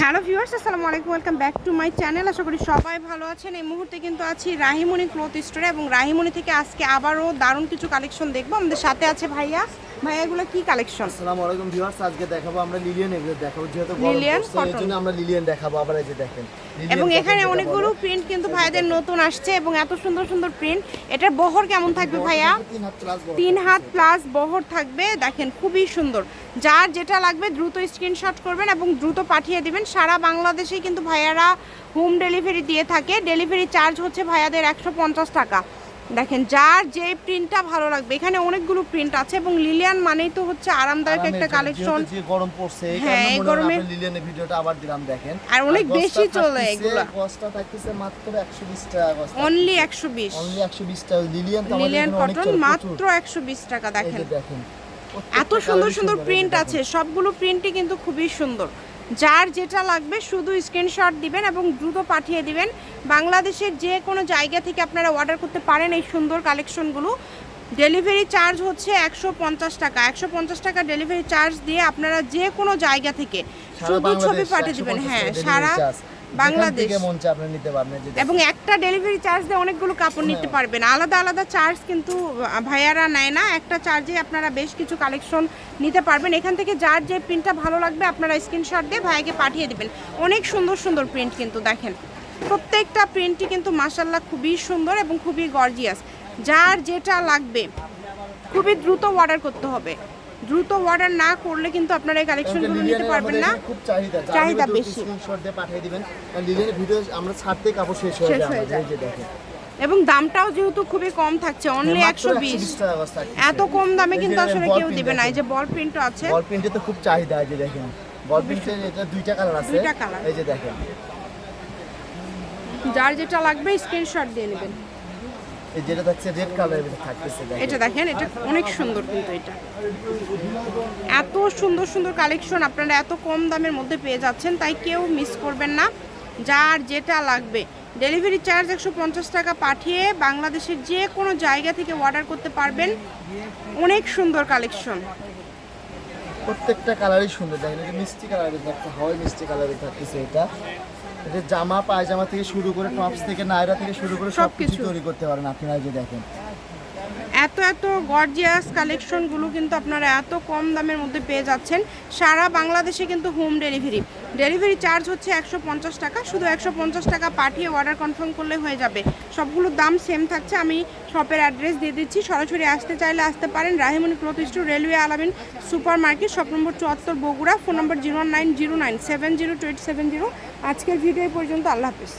Hello viewers আসসালামু আলাইকুম welcome back to my channel. আশা করি সবাই ভালো আছেন। এই মুহূর্তে কিন্তু আছি রাহিমণি ক্লথ স্টোরে এবং রাহিমণি থেকে আজকে আবারও দারুণ কিছু কালেকশন দেখব। আমাদের সাথে আছে ভাইয়া। ভাইয়া এগুলো কি কালেকশন? আসসালামু আলাইকুম ভিউয়ার্স আজকে দেখাবো আমরা লিলিয়ান এগুলো দেখাবো। যেহেতু লিলিয়ান, জন্য আমরা লিলিয়ান দেখাবো। আবার এই যে দেখেন এবং এখানে অনেকগুলো প্রিন্ট কিন্তু ভাইয়াদের নতুন আসছে এবং এত সুন্দর সুন্দর প্রিন্ট এটার বহর কেমন থাকবে ভাইয়া? তিন। হাত প্লাস বহর থাকবে। দেখেন খুবই সুন্দর। যার যেটা লাগবে দ্রুত স্ক্রিনশট করবেন এবং দ্রুত পাঠিয়ে দিবেন। সারা বাংলাদেশেই কিন্তু ভাইয়ারা হোম ডেলিভারি দিয়ে থাকে। ডেলিভারি চার্জ হচ্ছে ভাইয়াদের একশো পঞ্চাশ টাকা। দেখেন যার যে প্রিন্টটা ভালো লাগবে এখানে অনেকগুলো প্রিন্ট আছে এবং লিলিয়ান মানেই তো হচ্ছে আরামদায়ক একটা কালেকশন গরম পড়ছে এই হ্যাঁ, এই গরমে- লিলিয়ানের ভিডিওটা আবার দিলাম দেখেন। আর অনেক বেশি চলে এগুলা। গছটা থাকতেছে মাত্র 120 টাকা অনলি একশো বিশ। অনলি 120 টাকা। লিলিয়ান লিলিয়ান কটন মাত্র প্রচুর। একশো বিশ টাকা দেখেন। দেখেন এত সুন্দর সুন্দর প্রিন্ট আছে সবগুলো প্রিন্টই কিন্তু খুবই সুন্দর। যার যেটা লাগবে শুধু স্ক্রিনশট দিবেন এবং দ্রুত পাঠিয়ে দিবেন। বাংলাদেশের যে কোনো জায়গা থেকে আপনারা অর্ডার করতে পারেন এই সুন্দর কালেকশনগুলো ডেলিভারি চার্জ হচ্ছে একশো পঞ্চাশ টাকা। একশো পঞ্চাশ টাকা ডেলিভারি চার্জ দিয়ে আপনারা যে কোনো জায়গা থেকে শুধু ছবি পাঠিয়ে দিবেন। 150 হ্যাঁ সারা বাংলাদেশ। এবং একটা ডেলিভারি চার্জ দিয়ে অনেকগুলো কাপড় নিতে পারবেন। আলাদা আলাদা চার্জ কিন্তু ভাইয়ারা নেয় না। একটা চার্জে আপনারা বেশ কিছু কালেকশন নিতে পারবেন। এখান থেকে যার যে প্রিন্টটা ভালো লাগবে আপনারা স্ক্রিনশট দিয়ে ভাইয়াকে পাঠিয়ে দেবেন। অনেক সুন্দর সুন্দর প্রিন্ট কিন্তু দেখেন। প্রত্যেকটা প্রিন্টই কিন্তু মাসাল্লাহ খুবই সুন্দর এবং খুবই গর্জিয়াস। যার যেটা লাগবে। খুবই দ্রুত অর্ডার করতে হবে। দ্রুত অর্ডার না করলে কিন্তু আপনারা এই কালেকশনগুলো নিতে পারবেন না। খুব চাহিদা। চাহিদা বেশি। স্ক্রিনশট দিয়ে পাঠিয়ে দিবেন। কারণ লিলিয়ানের ভিডিও আমরা ছাড়তে কাপড় শেষ হয়ে যায় হয়ে যায়। এই যে দেখেন। এবং দামটাও যেহেতু খুবই কম থাকছে অনলি একশো বিশ। 120 টাকা গজ থাকতেছে। এত কম দামে কিন্তু আসলে কেউ প্রিন্ট দিবে না। এই যে বল প্রিন্টও আছে। বল প্রিন্টে তো খুব চাহিদা যে দেখেন। বল প্রিন্টের এটা দুইটা কালার আছে। দুইটা colour। এই যে দেখেন। যার যেটা লাগবে স্ক্রিনশট দিয়ে নেবেন। যেটা থাকছে রেড কালারের থাকতেছে এটা দেখেন, এটা অনেক সুন্দর কিন্তু এটা। এত সুন্দর সুন্দর কালেকশন আপনারা এত কম দামের মধ্যে পেয়ে যাচ্ছেন, তাই কেউ মিস করবেন না। যার যেটা লাগবে। ডেলিভারি চার্জ একশো পঞ্চাশ টাকা পাঠিয়ে বাংলাদেশের যে কোনো জায়গা থেকে অর্ডার করতে পারবেন। অনেক সুন্দর কালেকশন প্রত্যেকটা কালারই সুন্দর। দেখেন এটা মিষ্টি কালারের থাকতে হয় মিষ্টি কালারের থাকতেছে এটা। এটা জামা পায়জামা থেকে শুরু করে টপস থেকে নায়রা থেকে শুরু করে সব। কিছু তৈরি করতে পারেন আপনারা যে দেখেন। এত এত গর্জিয়াস কালেকশনগুলো কিন্তু আপনারা এত কম দামের মধ্যে পেয়ে যাচ্ছেন। সারা বাংলাদেশে কিন্তু হোম ডেলিভারি ডেলিভারি চার্জ হচ্ছে একশো পঞ্চাশ টাকা। শুধু একশো পঞ্চাশ টাকা পাঠিয়ে অর্ডার কনফার্ম করলে হয়ে যাবে। সবগুলোর দাম সেম থাকছে। আমি শপের অ্যাড্রেস দিয়ে দিচ্ছি। সরাসরি আসতে চাইলে আসতে পারেন রাহিমণি প্রতিষ্ঠ railway Alamin super market shop number চুয়াত্তর Bogura phone number zero nine zero nine seven zero two eight seven zero আজকের ভিডিও পর্যন্ত। আল্লাহ হাফিজ।